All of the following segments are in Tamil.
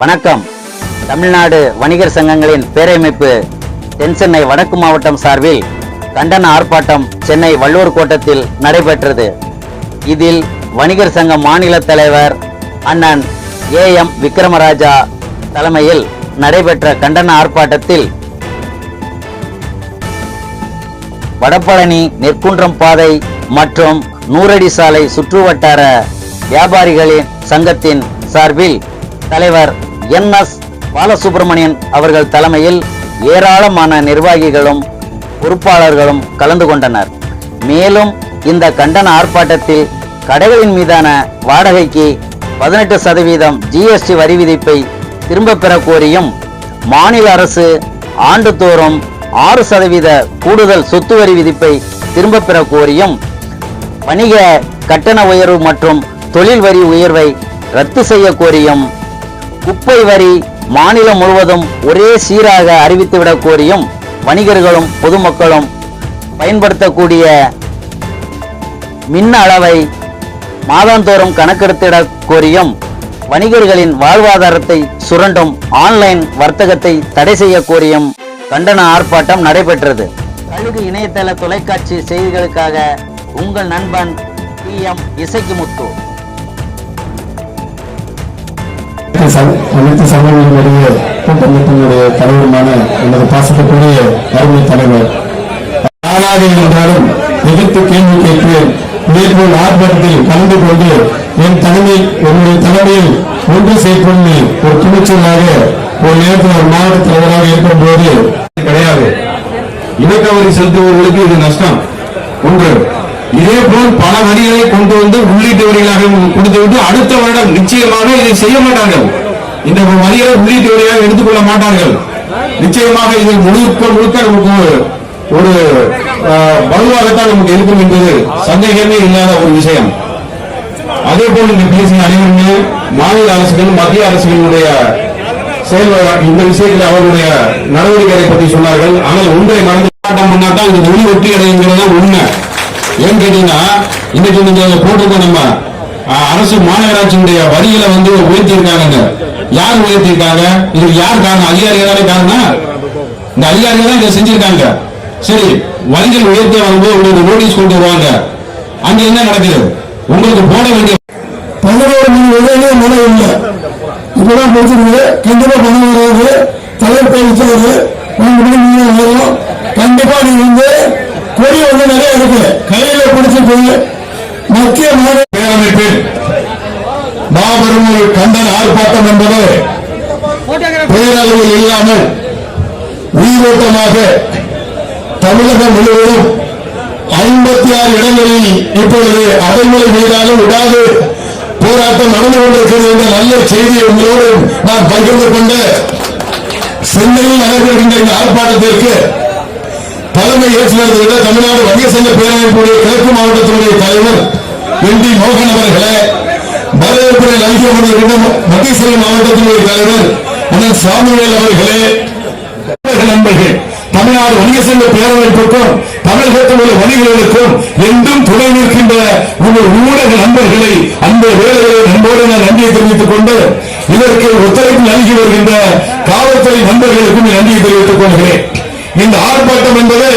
வணக்கம். தமிழ்நாடு வணிகர் சங்கங்களின் பேரமைப்பு தென்சென்னை வடக்கு மாவட்டம் சார்பில் கண்டன ஆர்ப்பாட்டம் சென்னை வள்ளுவர் கோட்டத்தில் நடைபெற்றது. இதில் வணிகர் சங்க மாநில தலைவர் அண்ணன் ஏ எம் விக்ரமராஜா தலைமையில் நடைபெற்ற கண்டன ஆர்ப்பாட்டத்தில் வடபழனி நெற்குன்றம் பாதை மற்றும் நூறடி சாலை சுற்றுவட்டார வியாபாரிகளின் சங்கத்தின் சார்பில் தலைவர் என் எஸ் பாலசுப்ரமணியன் அவர்கள் தலைமையில் ஏராளமான நிர்வாகிகளும் பொறுப்பாளர்களும் கலந்து கொண்டனர். மேலும் இந்த கண்டன ஆர்ப்பாட்டத்தில் கடைகளின் மீதான வாடகைக்கு பதினெட்டு சதவீதம் ஜிஎஸ்டி வரி விதிப்பை திரும்ப பெற கோரியும் மாநில அரசு ஆண்டுதோறும் ஆறு சதவீத கூடுதல் சொத்து வரி விதிப்பை திரும்ப பெற கோரியும் வணிக கட்டண உயர்வு மற்றும் தொழில் வரி உயர்வை ரத்து செய்ய கோரியும் குப்பை வரி மாநிலம் முழுவதும் ஒரே சீராக அறிவித்துவிடக் கோரியும் வணிகர்களும் பொதுமக்களும் பயன்படுத்தக்கூடிய மின் அளவை மாதந்தோறும் கணக்கெடுத்திடக் கோரியும் வணிகர்களின் வாழ்வாதாரத்தை சுரண்டும் ஆன்லைன் வர்த்தகத்தை தடை செய்ய கோரியும் கண்டன ஆர்ப்பாட்டம் நடைபெற்றது. கழுகு இணையதள தொலைக்காட்சி செய்திகளுக்காக உங்கள் நண்பன் பி எம் இசைக்குமுத்து. அனைத்து சங்க- அனைத்து சங்கங்களினுடைய கூட்டமைப்பினுடைய தலைவருமான எனது பாசத்துக்குரிய அருமை தலைவர். நானாக இருந்தாலும் எதிர்த்து கேள்வி கேட்கிறேன் இதேபோல் ஆர்ப்பாட்டத்தில் கலந்து கொண்டு என் தலைமை என்னுடைய தலைமையில் ஒன்று செய்யப்படும் ஒரு துணிச்சலாக ஒரு நேரத்தில் ஒரு மாவட்ட தலைவராக இருக்கும் போது கிடையாது. இனக்கவரி செலுத்துபவர்களுக்கு இது நஷ்டம். ஒன்று இதே போல் பல வரிகளை கொண்டு வந்து உள்ளீட்டு வரிகளாக கொடுத்துவிட்டு அடுத்த வருடம் நிச்சயமாக இதை செய்ய மாட்டார்கள். இந்த வரிகளை உள்ளீட்டு வரியாக எடுத்துக்கொள்ள மாட்டார்கள். நிச்சயமாக இதை முழுக்க முழுக்க நமக்கு ஒரு அஹ், வலுவாகத்தான் நமக்கு இருக்கும் என்பது சந்தேகமே இல்லாத ஒரு விஷயம். அதே போல் இங்கு பேசிய அனைவருமே மாநில அரசுகள் மத்திய அரசுகளுடைய செயல் இந்த விஷயத்தில் அவர்களுடைய நடவடிக்கைகளை பற்றி சொன்னார்கள். ஆனால் ஒன்றை மறந்து போராட்டம் பண்ணாதான் இந்த மொழி வெற்றி அடையுங்கிறது உண்மை? ஏன்னு கேட்டீங்கன்னா இன்னைக்கு நீங்க போட்டிருக்கோம் நம்ம அரசு மாநகராட்சியினுடைய வரிகளை வந்து உயர்த்தியிருக்காங்க யார் உயர்த்தியிருக்காங்க? இது யார் காரணம்? அதிகாரிகள் தானே காரணம்? இந்த அதிகாரிகள் தான் இதை செஞ்சிருக்காங்க. சரி வரிகள் உயர்த்தி வரும்போது உங்களுக்கு நோட்டீஸ் கொண்டு வருவாங்க. அங்க என்ன நடக்குது? உங்களுக்கு போட வேண்டிய பதினோரு மணி வரையிலே மழை இல்லை. இப்பதான் முடிச்சிருக்கு கண்டிப்பா பணம் வராது தலைவர் பேசுறது ரெண்டு மணி மூணு கண்டிப்பா நீங்க வந்து கொடி வந்து நிறைய இருக்கு கையில பிடிச்சிருக்கு போய் மாநில பேரமைப்பில் மாபெரும் ஒரு கண்டன ஆர்ப்பாட்டம் என்பது பேரளவில் இல்லாமல் உயிரோட்டமாக தமிழகம் முழுவதும் ஐம்பத்தி ஆறு இடங்களில் இப்பொழுது அடைமொழி மீதாலும் விடாது போராட்டம் நடந்து கொண்டிருக்கிறது என்ற நல்ல செய்தியை உங்களோடு நான் பகிர்ந்து கொண்டு சென்னையில் நடைபெறுகின்ற இந்த ஆர்ப்பாட்டத்திற்கு தலைமை ஏற்றுவது விட தமிழ்நாடு வணிக சங்க பேரமைப்புடைய கிழக்கு மாவட்டத்தினுடைய தலைவர் என் டி மோகன் அவர்களே வரவேற்புரை நல்கி மத்திய செல்வ மாவட்டத்தினுடைய தலைவர் அண்ணன் சாமுவேல் அவர்களே நண்பர்கள் தமிழ்நாடு வணிக சங்க பேரமைப்புக்கும் தமிழகத்தில் உள்ள வணிகர்களுக்கும் என்றும் துணை நிற்கின்ற உங்கள் ஊடக நண்பர்களை அந்த வேலைகளை நண்போடு நான் நன்றியை தெரிவித்துக் கொண்டு இதற்கு ஒத்துழைப்பு நல்கி வருகின்ற காவல்துறை நண்பர்களுக்கும் நன்றியை தெரிவித்துக் கொள்கிறேன். இந்த ஆர்ப்பாட்டம் என்பது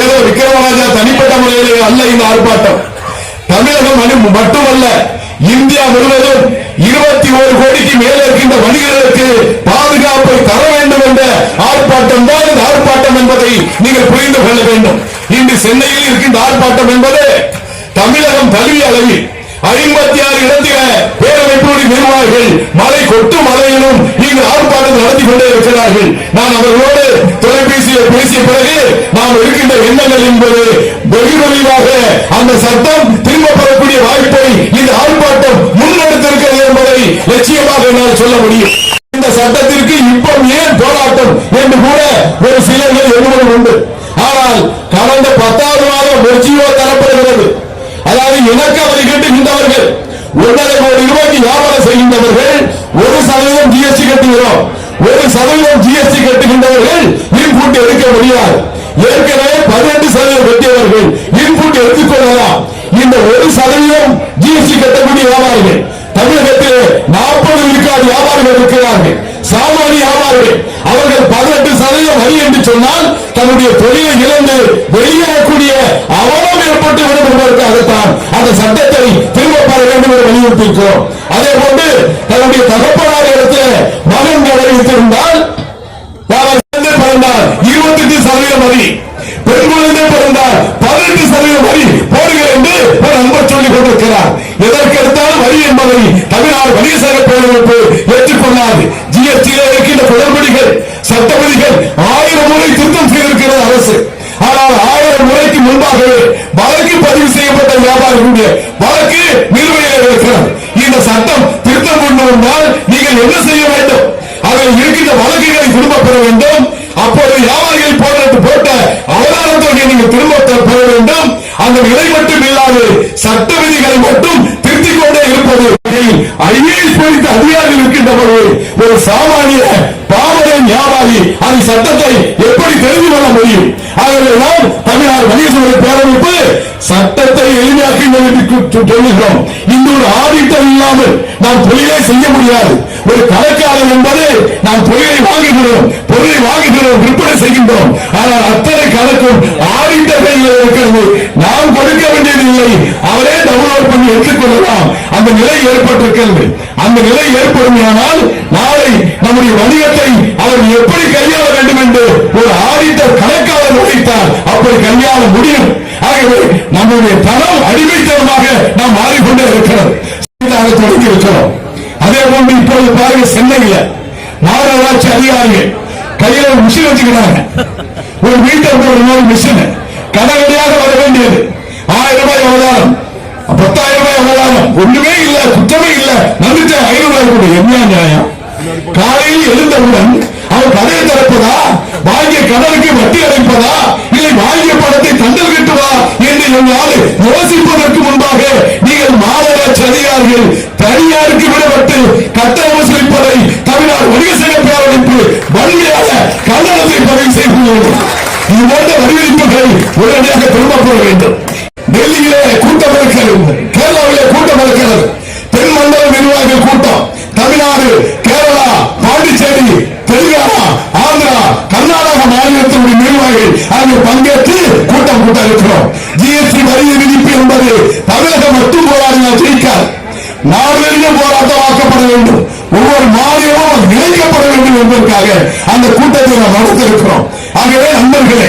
ஏதோ விக்ரமராஜா தனிப்பட்ட முறையிலே அல்ல இந்த ஆர்ப்பாட்டம். தமிழகம் மட்டுமல்ல இந்தியா முழுவதும் இருபத்தி ஒரு கோடிக்கு மேலே இருக்கின்ற வணிகர்களுக்கு பாதுகாப்பை தர வேண்டும் என்ற ஆர்ப்பாட்டம் தான் இந்த ஆர்ப்பாட்டம் என்பதை நீங்கள் புரிந்து கொள்ள வேண்டும். இன்று சென்னையில் இருக்கின்ற ஆர்ப்பாட்டம் என்பது தமிழகம் தழுவிய அளவில் ஐம்பத்தி ஆறு இடத்தில பேரமைப்போடு நிர்வாகிகள் மலை கொட்டு மலையிலும் இங்கு ஆர்ப்பாட்டம் நடத்தி கொண்டே இருக்கிறார்கள். நான் அவர்களோடு தொலைபேசியில் பேசிய பிறகு நாம் இருக்கின்ற எண்ணங்கள் என்பது வெகு விரைவாக அந்த சட்டம் திரும்ப பெறக்கூடிய வாய்ப்பை இந்த ஆர்ப்பாட்டம் முன்னெடுத்திருக்கிறது என்பதை லட்சியமாக என்னால் சொல்ல முடியும். இந்த சட்டத்திற்கு இப்போ ஏன் போராட்டம் என்று கூட ஒரு சிலர்கள் எண்ணுவது உண்டு ஆனால் கடந்த பத்தாவது மாதம் ஒரு ஜீவோ தரப்படுகிறது அதாவது இணக்க வரி கட்டுகின்றவர்கள் ஒன்றரை கோடி ரூபாய்க்கு வியாபாரம் செய்கின்றவர்கள் ஒரு சதவீதம் ஜிஎஸ்டி கட்டுகிறோம். ஒரு சதவீதம் ஜிஎஸ்டி கட்டுகின்றவர்கள் இன்புட் எடுக்க முடியாது. ஏற்கனவே பதினெட்டு சதவீதம் கட்டியவர்கள் இன்புட் எடுத்துக்கொள்ளலாம் இந்த ஒரு சதவீதம் ஜிஎஸ்டி கட்டக்கூடிய வியாபாரிகள் தமிழகத்திலே நாற்பது விழுக்காடு வியாபாரிகள் இருக்கிறார்கள் சாமானிய வியாபாரிகள் அவர்கள் பதினெட்டு சதவீதம் வரி என்று சொன்னால் தன்னுடைய தொழிலை இழந்து வெளியேறக்கூடிய அவலம் ஏற்பட்டு விடும் என்பதற்காகத்தான் அந்த சட்டத்தை திரும்ப பெற வேண்டும் என்று வலியுறுத்தியிருக்கிறோம் அதே போன்று திருத்தம் நீங்கள் என்ன செய்ய வேண்டும்? அவர்கள் இருக்கின்ற வழக்குகளை திரும்ப பெற வேண்டும். அப்போது வியாபாரிகள் போட்டு போட்ட அவதார நீங்கள் திரும்ப பெற வேண்டும். அந்த விலை மட்டும் இல்லாது சட்ட விதிகளை மட்டும் திருத்திக் கொண்டே இருப்பது ஐஏஎஸ் படித்த அதிகாரிகள் இருக்கின்ற பொழுது ஒரு சாமானிய பாவரன் வியாபாரி அந்த சட்டத்தை எப்படி தெரிந்து கொள்ள முடியும்? ஆகவேதான் தமிழ்நாடு மனித பேரமைப்பு சட்டத்தை எளிமையாக்கி சொல்லுகிறோம். இந்த ஒரு ஆடிட்டர் இல்லாமல் நாம் தொழிலே செய்ய முடியாது. ஒரு கணக்காளர் என்பது நாம் தொழிலை வாங்குகிறோம் பொருளை வாங்குகிறோம் விற்பனை செய்கின்றோம். ஆனால் அத்தனை கணக்கும் ஆடிட்டர் கையில் இருக்கிறது. நாம் கொடுக்க வேண்டியதில்லை அவரே டவுன்லோட் பண்ணி எடுத்துக்கொள்ளலாம் அந்த நிலை ஏற்பட்டிருக்கிறது. அந்த நிலை ஏற்படுமையானால் நாளை நம்முடைய வணிகத்தை அவர் எப்படி கையாள வேண்டும் என்று ஒரு ஆடிட்டர் கணக்காளர் உழைத்தால் அப்படி கையாள முடியும். ஆகவே நம்முடைய தரம் அடிமைத்தனமாக நாம் மாறிக்கொண்டே இருக்கிறது நாங்கள் தொடங்கி இருக்கிறோம். அதே போன்று இப்போது பாருங்க சென்னையில் மாநகராட்சி அதிகாரிகள் கையில ஒரு மிஷின் வச்சுக்கிறாங்க ஒரு வீட்டை ஒரு நாள் மிஷின் கடகடியாக வர வேண்டியது. ஆயிரம் ரூபாய் அவதாரம். பத்தாயிரம் ரூபாய் அவதாரம். ஒண்ணுமே இல்ல குற்றமே இல்ல. நம்பிட்டு ஐநூறு ரூபாய் கூட என்ன நியாயம்? காலையில் எழுந்தவுடன் அவர் கதையை திறப்பதா? வாங்கிய கடனுக்கு வட்டி அடைப்பதா? இல்லை வாங்கிய பணத்தை தண்டல் கட்டுவா? என்று என்னால் யோசிப்பதற்கு முன்பாக நீங்கள் மாநகராட்சி அதிகாரிகள் தனியாருக்கு விடப்பட்டு கட்டணம் வசூலிப்பதை தமிழ்நாடு வணிக சங்க பேரமைப்பு வன்மையாக கண்டனத்தை பதிவு செய்து இது போன்ற அறிவிப்புகளை உடனடியாக திரும்ப பெற வேண்டும். நாடெறிய போராட்டமாக்கப்பட வேண்டும். ஒவ்வொரு மாநிலமும் இணைக்கப்பட வேண்டும் என்பதற்காக அந்த கூட்டத்தை நாம் நடத்திருக்கிறோம் ஆகவே நண்பர்களே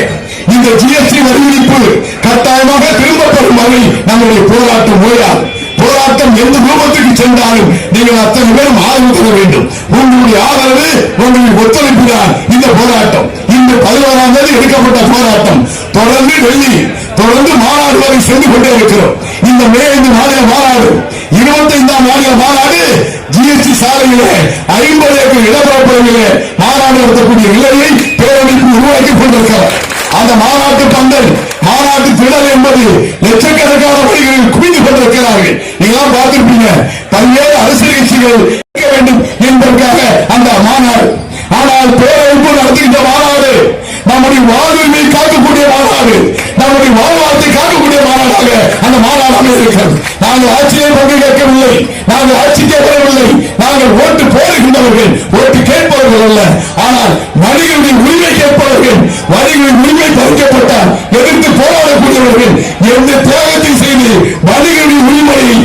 இந்த ஜிஎஸ்டி வரி விதிப்பு கட்டாயமாக திரும்பப்படும் பெறும் வரை நம்முடைய போராட்டம் ஓயாது. போராட்டம் எந்த ரூபத்துக்கு சென்றாலும் நீங்கள் அத்தனை பேரும் ஆதரவு தர வேண்டும். உங்களுடைய ஆதரவு உங்களுடைய ஒத்துழைப்பு தான் இந்த போராட்டம். இந்த பதினோராம் தேதி எடுக்கப்பட்ட போராட்டம். தொடர்ந்து டெல்லி தொடர்ந்து மாநாடு வரை சென்று கொண்டே இருக்கிறோம். இந்த மே ஐந்து மாநில மாநாடு இருபத்தைந்தாம் மாநில மாநாடு ஜிஎஸ்டி சாலையிலே ஐம்பது ஏக்கர் இடப்பரப்புகளிலே மாநாடு நடத்தக்கூடிய நிலையை பேரமைப்பு உருவாக்கி கொண்டிருக்கிறார். அந்த மாநாட்டு பந்தல் மாநாட்டு திடல் என்பது லட்சக்கணக்கான வழிகளில் குவிந்து கொண்டிருக்கிறார்கள். நீங்களாம் பார்த்திருப்பீங்க பல்வேறு அரசியல் கட்சிகள் வேண்டும் என்பதற்காக அந்த மாநாடு ஆனால் பேரமைப்பு நடத்துகின்ற மாநாடு நம்முடைய வாழ்வுரிமை காக்கக்கூடிய மாநாடு நம்முடைய வாழ்வாரத்தை காக்கக்கூடிய மாநாடாக அந்த மாநாடாக இருக்கிறது நாங்கள் ஆட்சியை பங்கு கேட்கவில்லை நாங்கள் ஆட்சிக்கே வரவில்லை நாங்கள் ஓட்டு போடுகின்றவர்கள் ஓட்டு கேட்பவர்கள் அல்ல. ஆனால் வணிகர்களுடைய உரிமை கேட்பவர்கள் வணிகர்களின் உரிமை பறிக்கப்பட்டால் எதிர்த்து போராடக்கூடியவர்கள் எந்த தியாகத்தை செய்து வணிகர்களுடைய உரிமையை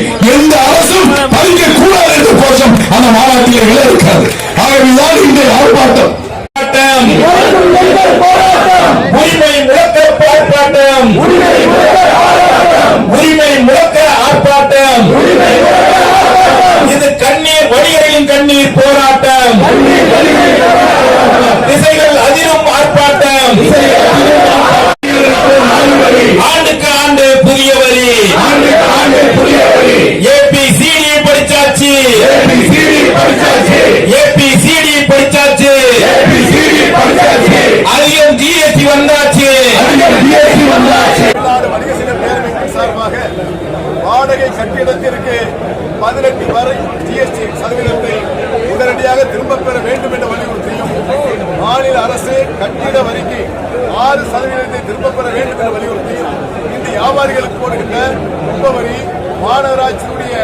உடனடியாக திரும்பப் பெற வேண்டும் என்ற வலியுறுத்தியும் மாநில அரசு கட்டிட வரிக்கு ஆறு சதவீதத்தை திரும்ப பெற வேண்டும் என்ற வலியுறுத்தியும் இந்த வியாபாரிகளுக்கு போடுகின்ற கும்ப வரி மாநகராட்சியினுடைய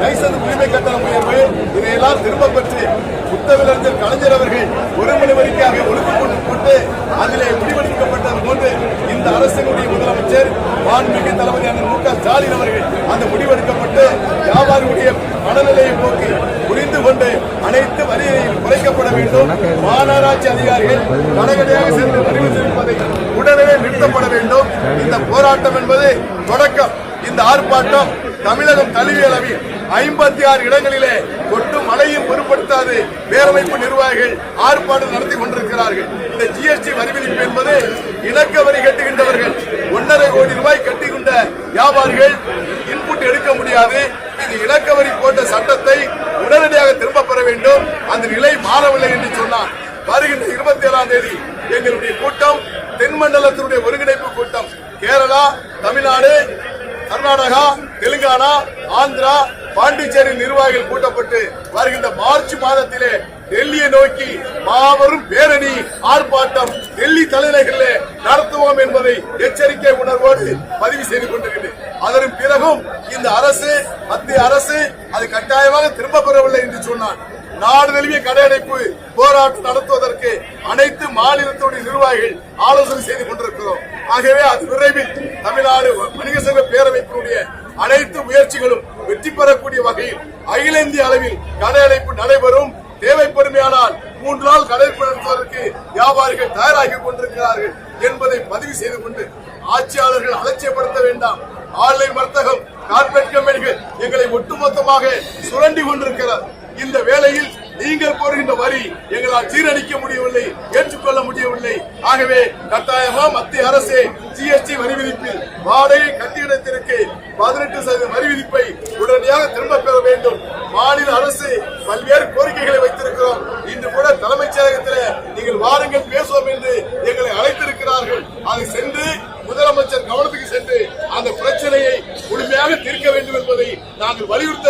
நைசது உரிமை கட்டண உயர்வு இதையெல்லாம் திரும்ப பெற்று புத்தகவிலறிஞர் கலைஞர் அவர்கள் ஒரு மணி வரைக்காக ஒழுங்கு போட்டு போட்டு அதிலே முடிவெடுக்கப்பட்டது போன்று இந்த அரசினுடைய முதலமைச்சர் மாண்புமிகு தளபதியான மு க ஸ்டாலின் அவர்கள் அந்த முடிவெடுக்கப்பட்டு வியாபாரியுடைய மனநிலையை போக்கி புரிந்து கொண்டு அனைத்து வரியையும் குறைக்கப்பட வேண்டும். மாநகராட்சி அதிகாரிகள் கடைகடையாக சென்று வரி உடனே நிறுத்தப்பட வேண்டும். இந்த போராட்டம் என்பது தொடக்கம். இந்த ஆர்ப்பாட்டம் தமிழகம் கல்வி அளவில் ஐம்பத்தி ஆறு இடங்களிலே ஒட்டு மழையும் பொருட்படுத்தாது பேரமைப்பு நிர்வாகிகள் ஆர்ப்பாட்டம் நடத்தி கொண்டிருக்கிறார்கள். இந்த ஜிஎஸ்டி வரி விதிப்பு என்பது இணக்க வரி கட்டுகின்றவர்கள் ஒன்றரை கோடி ரூபாய் கட்டிக்கொண்ட வியாபாரிகள் இன்புட் எடுக்க முடியாது. இது இணக்க வரி போட்ட சட்டத்தை உடனடியாக திரும்ப பெற வேண்டும். அந்த நிலை மாறவில்லை என்று சொன்னார். வருகின்ற இருபத்தி ஏழாம் தேதி எங்களுடைய கூட்டம் தென்மண்டலத்தினுடைய ஒருங்கிணைப்பு கூட்டம். கேரளா தமிழ்நாடு கர்நாடகா தெலுங்கானா ஆந்திரா பாண்டிச்சேரி நிர்வாகிகள் கூட்டப்பட்டு வருகின்ற மார்ச் மாதத்திலே டெல்லியை நோக்கி மாபெரும் பேரணி ஆர்ப்பாட்டம் டெல்லி தலைநகரிலே நடத்துவோம் என்பதை எச்சரிக்கை உணர்வோடு பதிவு செய்து கொண்டிருக்கிறேன். அதன் பிறகும் இந்த அரசு மத்திய அரசு அது கட்டாயமாக திரும்ப பெறவில்லை என்று சொன்னான் நாடு தழுவிய கடையடைப்பு போராட்டம் நடத்துவதற்கு அனைத்து மாநிலத்துடைய நிர்வாகிகள் ஆலோசனை செய்து கொண்டிருக்கிறோம். ஆகவே அது விரைவில் தமிழ்நாடு வணிக சங்க பேரவைப்பினுடைய அனைத்து முயற்சிகளும் வெற்றி பெறக்கூடிய வகையில் அகில இந்திய அளவில் கடையடைப்பு நடைபெறும். தேவைப்படுமையானால் மூன்று நாள் கடை நடத்துவதற்கு வியாபாரிகள் தயாராகி கொண்டிருக்கிறார்கள் என்பதை பதிவு செய்து கொண்டு ஆட்சியாளர்கள் அலட்சியப்படுத்த வேண்டாம். ஆன்லைன் வர்த்தகம் கார்பரேட் கம்பெனிகள் எங்களை ஒட்டுமொத்தமாக சுரண்டி கொண்டிருக்கிறார் இந்த வேளையில் நீங்கள் போடுகின்ற வரி எங்களால் சீரழிக்க முடியவில்லை ஏற்றுக்கொள்ள முடியவில்லை. ஆகவே கட்டாயமா மத்திய அரசு ஜிஎஸ்டி வரி விதிப்பில் வாடகை கட்டிடத்திற்கு பதினெட்டு சதவீத வரி விதிப்பை உடனடியாக திரும்ப பெற வேண்டும். மாநில அரசு பல்வேறு கோரிக்கைகளை வைத்திருக்கிறோம். இன்று கூட தலைமைச் செயலகத்தில் நீங்கள் வாருங்கள் பேசுவோம் என்று எங்களை அழைத்திருக்கிறார்கள். அதை சென்று முதலமைச்சர் கவனத்துக்கு சென்று அந்த பிரச்சனையை முழுமையாக தீர்க்க வேண்டும் என்பதை நாங்கள் வலியுறுத்த